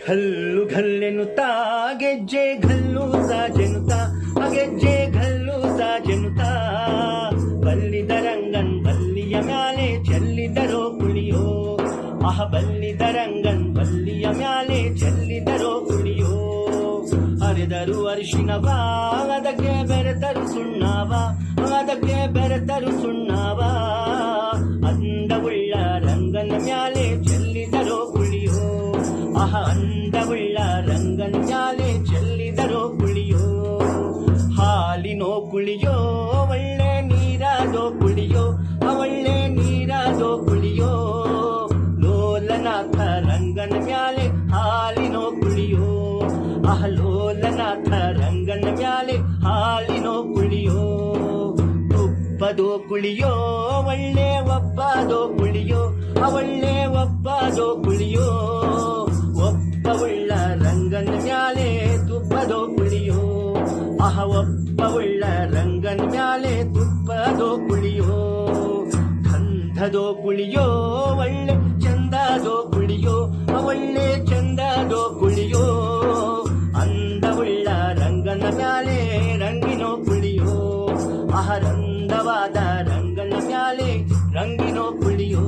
ಘಲ್ಲು ಘಲ್ಲೆನುತ್ತಾ ಗೆಜ್ಜೆ ಘಲ್ಲು ಸಾಜೆನುತ್ತಾ ಅಗೆಜ್ಜೆ ಗೆಜ್ಜೆ ಘಲ್ಲು ಸಾಜೆನುತ್ತಾ ಬಲ್ಲಿದ ರಂಗನ್ ಬಲ್ಲಿಯ ಮ್ಯಾಲೆ ಚೆಲ್ಲಿದರೋ ಕುಳಿಯೋ ಅಹ ಬಲ್ಲಿದ ರಂಗನ್ ಬಲ್ಲಿಯ ಮ್ಯಾಲೆ ಚೆಲ್ಲಿದರೋ ಕುಳಿಯೋ ಹರಿದರು ಅರಿಶಿನವ ಅದಕ್ಕೆ ಬೆರೆತರು ಸುಣ್ಣವ ಅದಕ್ಕೆ ಬೆರೆತರು ಆಹ ಅಂದವುಳ್ಳ ರಂಗನ ಮ್ಯಾಲೆ ಚೆಲ್ಲಿದರೋ ಕುಳಿಯೋ, ಹಾಲಿನೋ ಕುಳಿಯೋ, ಒಳ್ಳೆ ನೀರಾದೋ ಕುಳಿಯೋ, ಅವಳ್ಳೆ ನೀರಾದೋ ಕುಳಿಯೋ, ಲೋಲನಾಥ ರಂಗನ ಮ್ಯಾಲೆ ಹಾಲಿನೋ ಕುಳಿಯೋ ಆಹ ಲೋಲನಾಥ ರಂಗನ ಮ್ಯಾಲೆ ಹಾಲಿನೋ ಕುಳಿಯೋ ಒಬ್ಬದೋ ಕುಳಿಯೋ, ಒಳ್ಳೆ ಒಬ್ಬದೋ ಕುಳಿಯೋ, ಅವಳ್ಳೆ ಒಬ್ಬದೋ ಕುಳಿಯೋ. ಒಬ್ಬವುಳ್ಳ ರಂಗನ ಮ್ಯಾಲೆ ತುಪ್ಪದೋ ಕುಳಿಯೋ ಗಂಧದೋ ಕುಳಿಯೋ ಒಳ್ಳೆ ಚಂದದೋ ಕುಳಿಯೋ ಒಳ್ಳೆ ಚಂದದೋ ಕುಳಿಯೋ ಅಂದವುಳ್ಳ ರಂಗನ ಮ್ಯಾಲೆ ರಂಗಿನೋ ಕುಳಿಯೋ ಆಹರಂದವಾದ ರಂಗನ ಮ್ಯಾಲೆ ರಂಗಿನೋ ಕುಳಿಯೋ